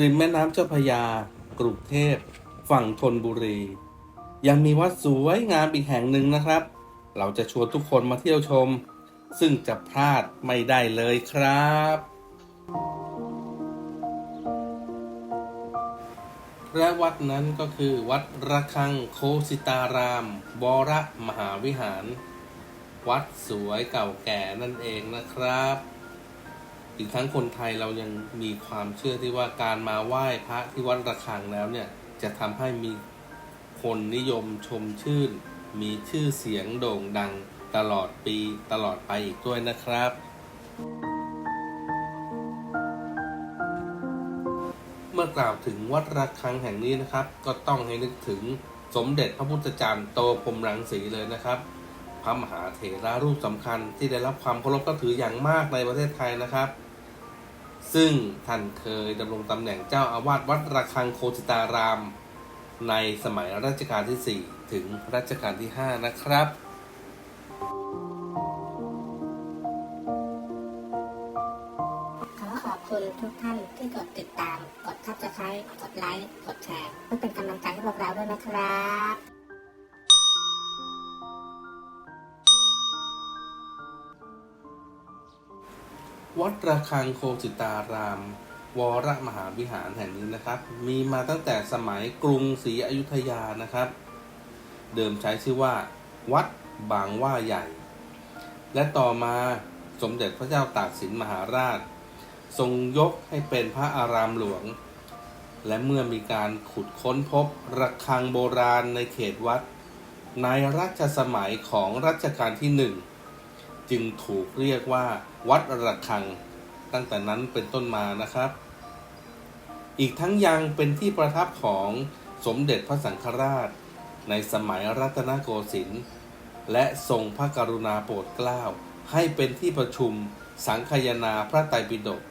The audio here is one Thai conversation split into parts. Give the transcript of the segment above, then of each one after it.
ริมแม่น้ำเจ้าพระยา กรุงเทพ ฝั่งธนบุรี ยังมีวัดสวยงามอีกแห่งหนึ่งนะครับ เราจะชวนทุกคนมาเที่ยวชม ซึ่งจะพลาดไม่ได้เลยครับ และวัดนั้นก็คือวัดระฆังโคสิตารามวรมหาวิหาร วัดสวยเก่าแก่นั่นเองนะครับ อีกทั้งคนไทยเรายังมีความเชื่อที่ว่าการมาไหว้พระที่วัดระฆังแล้วเนี่ยจะทำให้มีคนนิยมชมชื่น มีชื่อเสียงโด่งดังตลอดปีตลอดไปอีกด้วยนะครับ เมื่อกล่าวถึงวัดระฆังแห่งนี้นะครับ ก็ต้องให้นึกถึงสมเด็จพระพุทธจารย์โตพรมรังสีเลยนะครับ พระมหาเถระรูปสำคัญที่ได้รับความเคารพก็ถืออย่างมากในประเทศไทยนะครับ ซึ่งท่านเคยดำรงตำแหน่งเจ้าอาวาสวัดระฆังโคสิตาราม ในสมัยรัชกาลที่ 4 ถึงรัชกาลที่ 5 นะครับขอขอบคุณทุกท่านที่กดติดตาม กดทับสไครต์กดไลค์ กดแชร์เพื่อเป็นกำลังใจให้พวกเราด้วยนะครับ วัดระฆังโคสิตาราม วรมหาวิหารแห่งนี้นะครับ มีมาตั้งแต่สมัยกรุงศรีอยุธยานะครับ เดิมใช้ชื่อว่า วัดบางว่าใหญ่ และต่อมาสมเด็จพระเจ้าตากสินมหาราช ทรงยกให้เป็นพระอารามหลวง และเมื่อมีการขุดค้นพบระฆังโบราณในเขตวัด ในรัชสมัยของรัชกาลที่หนึ่ง จึงถูกเรียกว่าวัดระฆัง ตั้งแต่นั้นเป็นต้นมานะครับ อีกทั้งยังเป็นที่ประทับของสมเด็จพระสังฆราช ในสมัยรัตนโกสินทร์และทรงพระกรุณาโปรดเกล้า ให้เป็นที่ประชุมสังคายนาพระไตรปิฎก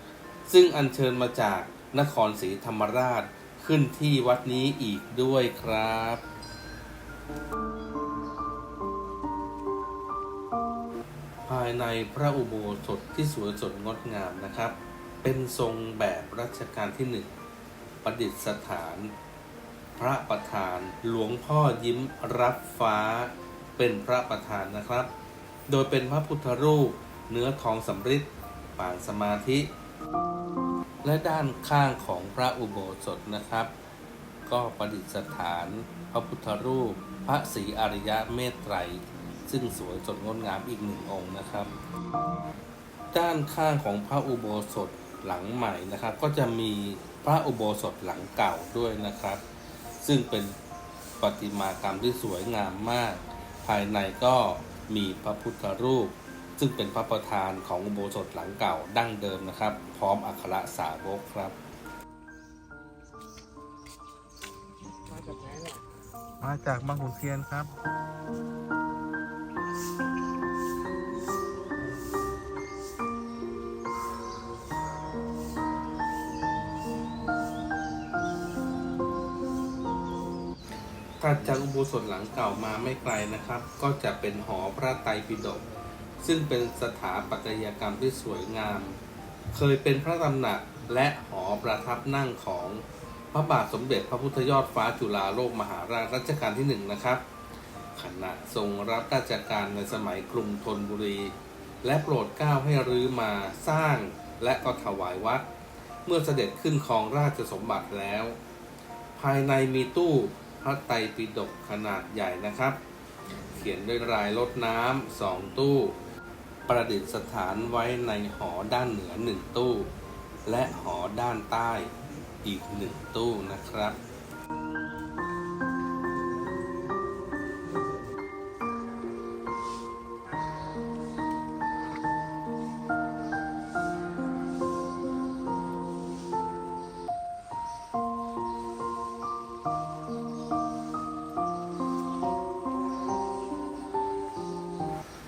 ซึ่งอัญเชิญมาจากนครศรีธรรมราชขึ้นที่วัดนี้อีกด้วยครับ ภายในพระอุโบสถที่สวยสดงดงามนะครับ เป็นทรงแบบรัชกาลที่หนึ่งประดิษฐาน พระประธานหลวงพ่อยิ้มรับฟ้า เป็นพระประธานนะครับ โดยเป็นพระพุทธรูปเนื้อทองสำริดปางสมาธิ และด้านข้างของพระอุโบสถนะครับ ก็ประดิษฐาน พระพุทธรูป พระศรีอริยะเมตไตร ซึ่งสวยสดงดงามอีกหนึ่งองค์นะครับ ด้านข้างของพระอุโบสถหลังใหม่นะครับ ก็จะมีพระอุโบสถหลังเก่าด้วยนะครับ ซึ่งเป็นประติมากรรมที่สวยงามมาก ภายในก็มีพระพุทธรูป ซึ่งเป็นพระประธานของอุโบสถหลังเก่าดั้งเดิมนะครับ พร้อมอัคระสาวกครับมาจากบางขุนเทียนครับ ถัดจากอุโบสถหลังเก่ามาไม่ไกลนะครับ ก็จะเป็นหอพระไตรปิฎกซึ่งเป็นสถาปัตยกรรมที่สวยงาม เคยเป็นพระตำหนักและหอประทับนั่งของพระบาทสมเด็จพระพุทธยอดฟ้าจุฬาโลกมหาราชรัชกาลที่หนึ่งนะครับ ขณะทรงรับราชการในสมัยกรุงธนบุรี และโปรดเกล้าให้รื้อมาสร้างและก็ถวายวัด เมื่อเสด็จขึ้นครองราชสมบัติแล้ว ภายในมีตู้พระไตรปิฎกขนาดใหญ่นะครับ เขียนด้วยลายรถน้ำสองตู้ ประดิษฐานไว้ในหอด้านเหนือหนึ่งตู้ และหอด้านใต้อีกหนึ่งตู้นะครับ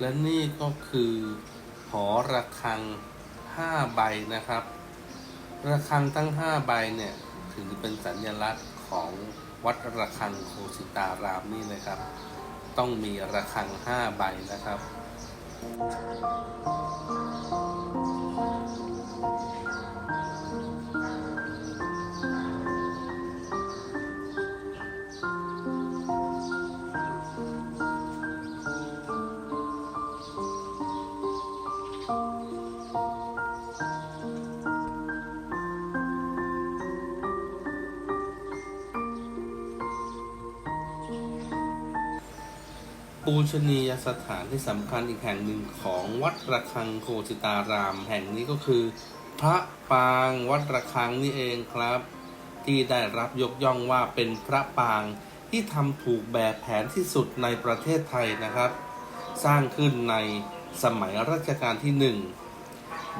และนี่ก็คือหอระฆัง5ใบนะครับ ระฆังทั้ง5ใบเนี่ยถือเป็นสัญลักษณ์ของวัดระฆังโคสิตารามนี่นะครับ ต้องมีระฆัง5ใบนะครับ ปูชนียสถานที่สำคัญอีกแห่งหนึ่งของวัดระฆังโคสิตาราม แห่งนี้ก็คือ พระปางวัดระฆังนี่เองครับ ที่ได้รับยกย่องว่าเป็นพระปางที่ทำถูกแบบแผนที่สุดในประเทศไทยนะครับ สร้างขึ้นใน สมัยรัชกาลที่หนึ่ง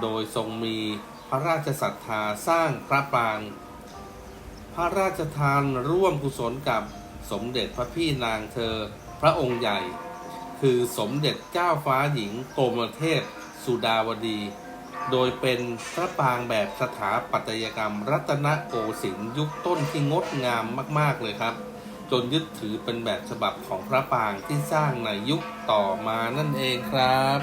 โดยทรงมีพระราชศรัทธาสร้างพระปาง พระราชทานร่วมกุศลกับสมเด็จพระพี่นางเธอพระองค์ใหญ่ คือสมเด็จเจ้าฟ้าหญิงกรมเทพสุดาวดี โดยเป็นพระปางแบบสถาปัตยกรรมรัตนโกสินทร์ยุคต้นที่งดงามมาก ๆ เลยครับ จนยึดถือเป็นแบบฉบับของพระปางที่สร้างในยุคต่อมานั่นเองครับ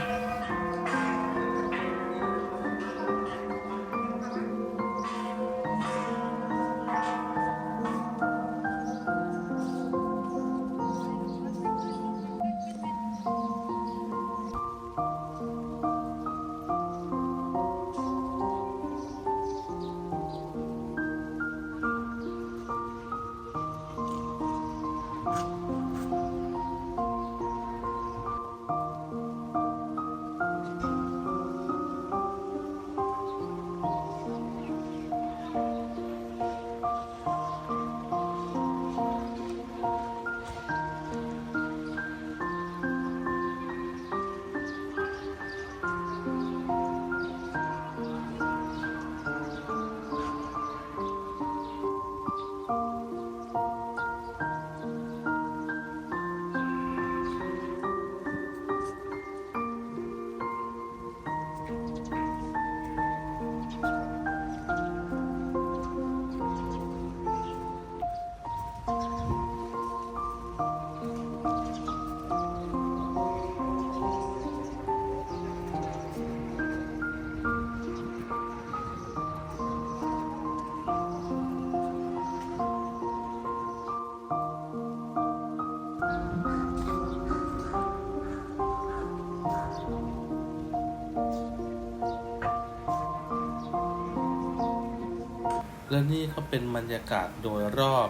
และนี่ก็เป็นบรรยากาศโดยรอบ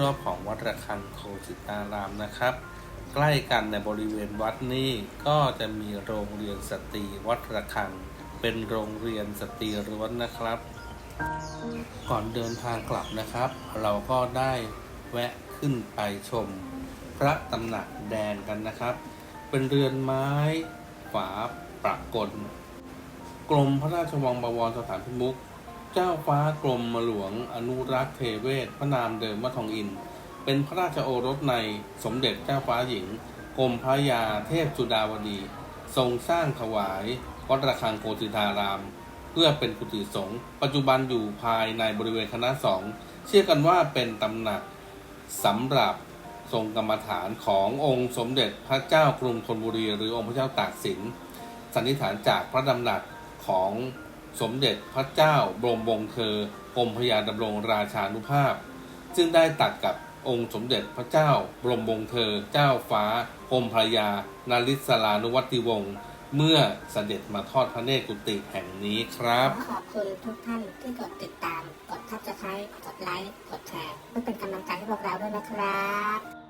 รอบๆของวัดระฆังโคสิตารามนะครับ ใกล้กันในบริเวณวัดนี้ก็จะมีโรงเรียนสตรีวัดระฆัง เป็นโรงเรียนสตรีล้วนนะครับ ก่อนเดินทางกลับนะครับ เราก็ได้แวะขึ้นไปชม พระตำหนักแดงกันนะครับ เป็นเรือนไม้ฝาประกลกรมพระราชวังบวรสถานพิมุข เจ้าฟ้ากรมหลวงอนุรักษ์เทเวศพระนามเดิมว่าทองอิน เป็นพระราชโอรสในสมเด็จเจ้าฟ้าหญิงกรมพระยาเทพสุดาวดี ทรงสร้างถวายวัดระฆังโกสิตาราม เพื่อเป็นกุฏิสงฆ์ปัจจุบันอยู่ภายในบริเวณคณะสองเชื่อกันว่าเป็นตำหนักสำหรับทรงกรรมฐานขององค์สมเด็จพระเจ้ากรุงธนบุรี หรือองค์พระเจ้าตากสินสันนิษฐานจากพระดำหนักของ สมเด็จพระเจ้าบรมวงศ์เธอกรมพระยาดำรงราชานุภาพ ซึ่งได้ตัดกับองค์สมเด็จพระเจ้าบรมวงศ์เธอ เจ้าฟ้ากรมพระยานาริศลานุวัติวงศ์เมื่อเสด็จมาทอดพระเนตรกุฏิแห่งนี้ครับ ขอบคุณทุกท่านที่กดติดตาม กด subscribe กดไลค์ กดแชร์เพื่อเป็นกำลังใจให้พวกเราด้วยนะครับ